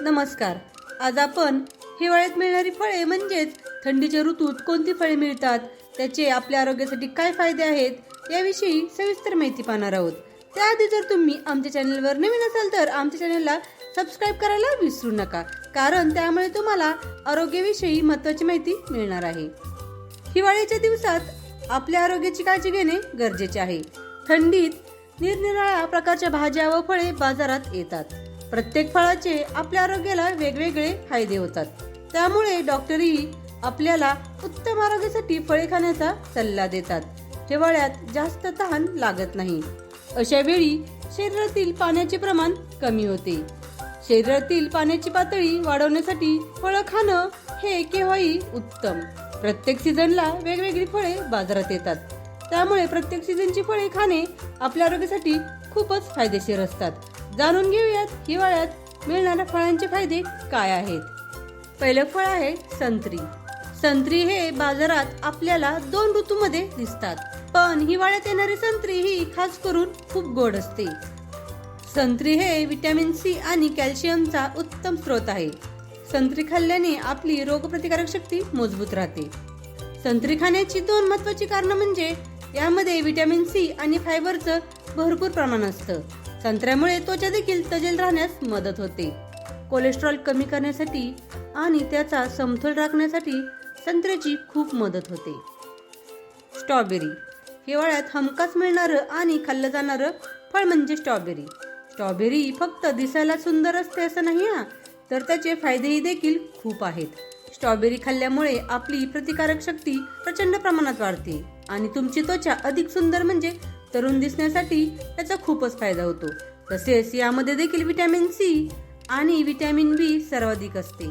नमस्कार. आज आपण हिवाळ्यात मिळणारी फळे म्हणजेच थंडीच्या ऋतूत कोणती फळे मिळतात? त्याचे आपल्या आरोग्यासाठी काय फायदे आहेत? याविषयी सविस्तर माहिती पाहणार आहोत. त्याआधी जर तुम्ही आमच्या चॅनलवर नवीन असाल तर आमच्या चॅनलला सबस्क्राईब करायला विसरू नका. कारण त्यामुळे तुम्हाला आरोग्याविषयी महत्त्वाची माहिती मिळणार आहे. हिवाळ्याच्या दिवसात आपल्या आरोग्याची काळजी घेणे गरजेचे आहे. थंडीत निरनिराळ्या प्रकारच्या भाज्या व फळे बाजारात येतात. प्रत्येक फळाचे आपल्या आरोग्याला वेगवेगळे फायदे होतात. त्यामुळे डॉक्टरही आपल्याला उत्तम आरोग्यासाठी फळे खाण्याचा सल्ला देतात. हिवाळ्यात जास्त तहान लागत नाही. अशा वेळी शरीरातील पाण्याचे प्रमाण कमी होते. शरीरातील पाण्याची पातळी वाढवण्यासाठी फळं खाणं हे केव्हाही उत्तम. प्रत्येक सीझनला वेगवेगळी फळे बाजारात येतात. त्यामुळे प्रत्येक सीझनची फळे खाणे आपल्या आरोग्यासाठी खूपच फायदेशीर असतात. जाणून घेऊयात हिवाळ्यात मिळणाऱ्या फळांचे फायदे काय आहेत. पहिलं फळ आहे संत्री. संत्री हे बाजारात आपल्याला दोन ऋतूमध्ये दिसतात. पण हिवाळ्यात येणारी संत्री ही खास करून खूप गोड असते. संत्री हे विटॅमिन सी आणि कॅल्शियमचा उत्तम स्रोत आहे. संत्री खाल्ल्याने आपली रोगप्रतिकारक शक्ती मजबूत राहते. संत्री खाण्याची दोन महत्वाची कारणं म्हणजे यामध्ये विटॅमिन सी आणि फायबरचं भरपूर प्रमाण असतं. संत्र्यामुळे त्वचा देखील तजेल राहण्यास मदत होते. कोलेस्ट्रॉल कमी करण्यासाठी आणि त्याचा समतोल राखण्यासाठी संत्र्याची खूप मदत होते. स्ट्रॉबेरी. हिवाळ्यात हमखास मिळणारं आणि खाल्लं जाणारं फळ म्हणजे स्ट्रॉबेरी. स्ट्रॉबेरी फक्त दिसायला सुंदर असते असं नाही हा तर त्याचे फायदेही देखील खूप आहेत. स्ट्रॉबेरी खाल्ल्यामुळे आपली प्रतिकारक शक्ती प्रचंड प्रमाणात वाढते आणि तुमची त्वचा अधिक सुंदर म्हणजे तरुण दिसण्यासाठी त्याचा खूपच फायदा होतो. तसेच यामध्ये देखील व्हिटॅमिन सी आणि व्हिटॅमिन बी सर्वाधिक असते.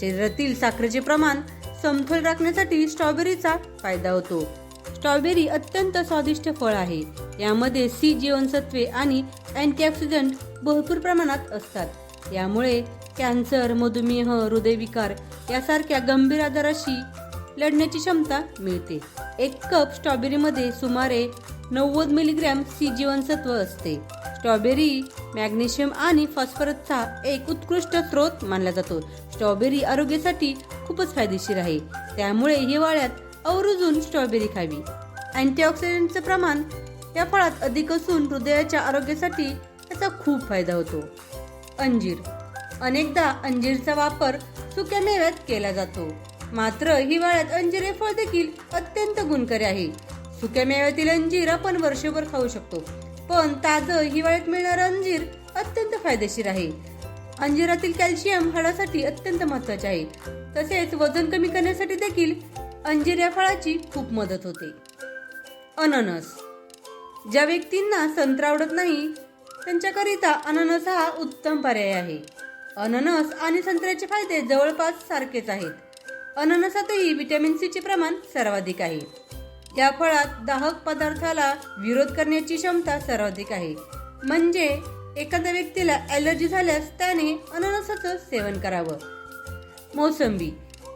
शरीरातील साखरेचे प्रमाण समतोल राखण्यासाठी स्ट्रॉबेरीचा फायदा होतो. स्ट्रॉबेरी अत्यंत स्वादिष्ट फळ आहे. यामध्ये सी जीवनसत्वे आणि अँटीऑक्सिडंट भरपूर प्रमाणात असतात. यामुळे कॅन्सर मधुमेह हृदयविकार यासारख्या गंभीर आजाराशी लढण्याची क्षमता मिळते. एक कप स्ट्रॉबेरीमध्ये सुमारे नव्वद मिलीग्रॅम सी जीवनसत्व असते. स्ट्रॉबेरी मॅग्नेशियम आणि फॉस्फरसचा एक उत्कृष्ट स्रोत मानला जातो. स्ट्रॉबेरी आरोग्यासाठी खूपच फायदेशीर आहे. त्यामुळे हिवाळ्यात आवर्जून स्ट्रॉबेरी खावी. अँटीऑक्सिडंटचं प्रमाण या फळात अधिक असून हृदयाच्या आरोग्यासाठी त्याचा खूप फायदा होतो. अंजीर. अनेकदा अंजीरचा वापर सुक्या मेव्यात केला जातो. मात्र हिवाळ्यात अंजीर हे फळ देखील अत्यंत गुणकारी आहे. सुक्या मेव्यातील अंजीर आपण वर्षभर खाऊ शकतो. पण ताजं हिवाळ्यात मिळणारं अंजीर अत्यंत फायदेशीर आहे. अंजिरातील कॅल्शियम हाडासाठी अत्यंत महत्त्वाचे आहे. तसेच वजन कमी करण्यासाठी देखील अंजीर या फळाची खूप मदत होते. अननस. ज्या व्यक्तींना संत्रा आवडत नाही त्यांच्याकरिता अननस हा उत्तम पर्याय आहे. अननस आणि संत्र्याचे फायदे जवळपास सारखेच आहेत. अननसातही व्हिटॅमिन सीचे प्रमाण सर्वाधिक आहे. या फळात दाहक पदार्थाला विरोध करण्याची क्षमता सर्वाधिक आहे. म्हणजे एखाद्या व्यक्तीला ॲलर्जी झाल्यास त्याने अननसाचं सेवन करावं. मोसंबी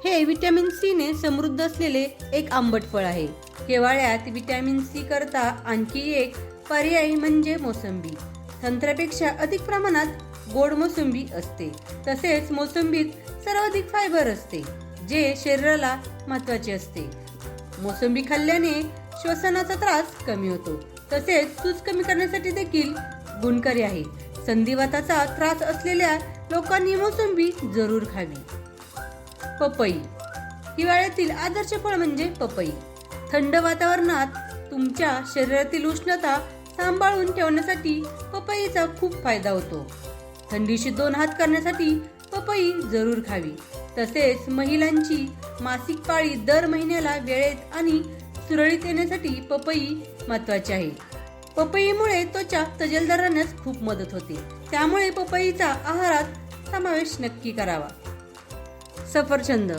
हे व्हिटॅमिन सीने समृद्ध असलेले एक आंबट फळ आहे. हिवाळ्यात व्हिटॅमिन सी करता आणखी एक पर्याय म्हणजे मोसंबी. संत्र्यापेक्षा अधिक प्रमाणात गोड मोसंबी असते. तसेच मोसंबीत सर्वाधिक फायबर असते जे शरीराला महत्त्वाचे असते. मोसंबी खाल्ल्याने श्वसनाचा त्रास कमी होतो. तसेच सूज कमी करण्यासाठी देखील गुणकारी आहे. संधिवाताचा त्रास असलेल्या लोकांनी मोसंबी जरूर खावी. पपई. हिवाळ्यातील आदर्श फळ म्हणजे पपई. थंड वातावरणात तुमच्या शरीरातील उष्णता सांभाळून ठेवण्यासाठी पपईचा खूप फायदा होतो. थंडीशी दोन हात करण्यासाठी पपई जरूर खावी. तसेच महिलांची मासिक पाळी दर महिन्याला वेळेत आणि सुरळीत येण्यासाठी पपई महत्वाची आहे. पपईमुळे त्वचा तजेलदार राहण्यास खूप मदत होते. त्यामुळे पपईचा आहारात समावेश नक्की करावा. सफरचंद.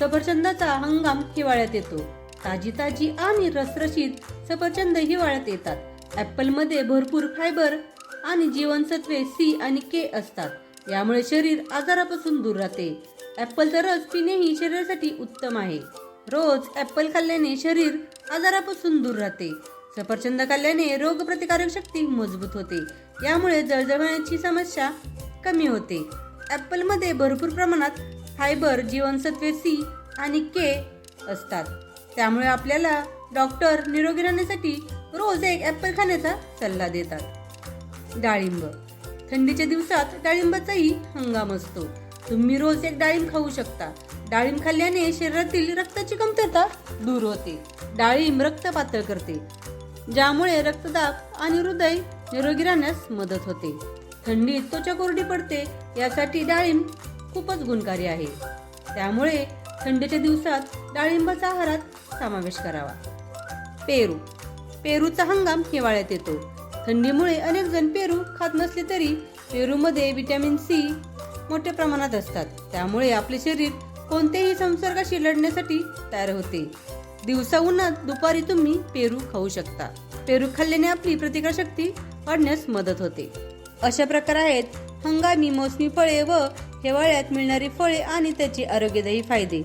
सफरचंदाचा हंगाम हिवाळ्यात येतो. ताजी ताजी आणि रसरशीत सफरचंद हिवाळ्यात येतात. ॲपलमध्ये भरपूर फायबर आणि जीवनसत्वे सी आणि के असतात. यामुळे शरीर आजारापासून दूर राहते. ॲपलचा रस पिणेही शरीरासाठी उत्तम आहे. रोज ॲपल खाल्ल्याने शरीर आजारापासून दूर राहते. सफरचंद खाल्ल्याने रोगप्रतिकारक शक्ती मजबूत होते. यामुळे जळजळण्याची समस्या कमी होते. ॲपलमध्ये भरपूर प्रमाणात फायबर जीवनसत्वे सी आणि के असतात. त्यामुळे आपल्याला डॉक्टर निरोगी राहण्यासाठी रोज एक ॲपल खाण्याचा सल्ला देतात. डाळिंब. थंडीच्या दिवसात डाळिंबाचाही हंगाम असतो. तुम्ही रोज एक डाळिंब खाऊ शकता. डाळिंब खाल्ल्याने शरीरातील रक्ताची कमतरता दूर होते. डाळिंब रक्त पातळ करते ज्यामुळे रक्तदाब आणि हृदय निरोगी राहण्यास मदत होते. थंडीत त्वचा कोरडी पडते यासाठी डाळिंब खूपच गुणकारी आहे. त्यामुळे थंडीच्या दिवसात डाळिंबाचा आहारात समावेश करावा. पेरू पेरूचा हंगाम हिवाळ्यात येतो. थंडीमुळे अनेक जण पेरू खात नसले तरी पेरूमध्ये व्हिटॅमिन सी मोठ्या प्रमाणात असतात. त्यामुळे आपले शरीर कोणत्याही संसर्गाशी लढण्यासाठी तयार होते. दिवसा उन्हात दुपारी तुम्ही पेरू खाऊ शकता. पेरू खाल्ल्याने आपली प्रतिकारशक्ती वाढण्यास मदत होते. अशा प्रकार आहेत. हंगामी मोसमी फळे व हिवाळ्यात मिळणारी फळे आणि त्याचे आरोग्यदायी फायदे.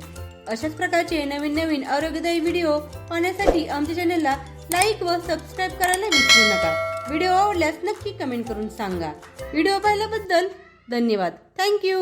अशाच प्रकारचे नवीन नवीन आरोग्यदायी व्हिडिओ पाहण्यासाठी आमच्या चॅनलला लाईक व सबस्क्राईब करायला विसरू नका. व्हिडिओ आवडल्यास नक्की कमेंट करून सांगा. व्हिडिओ पाहिल्याबद्दल धन्यवाद. थँक्यू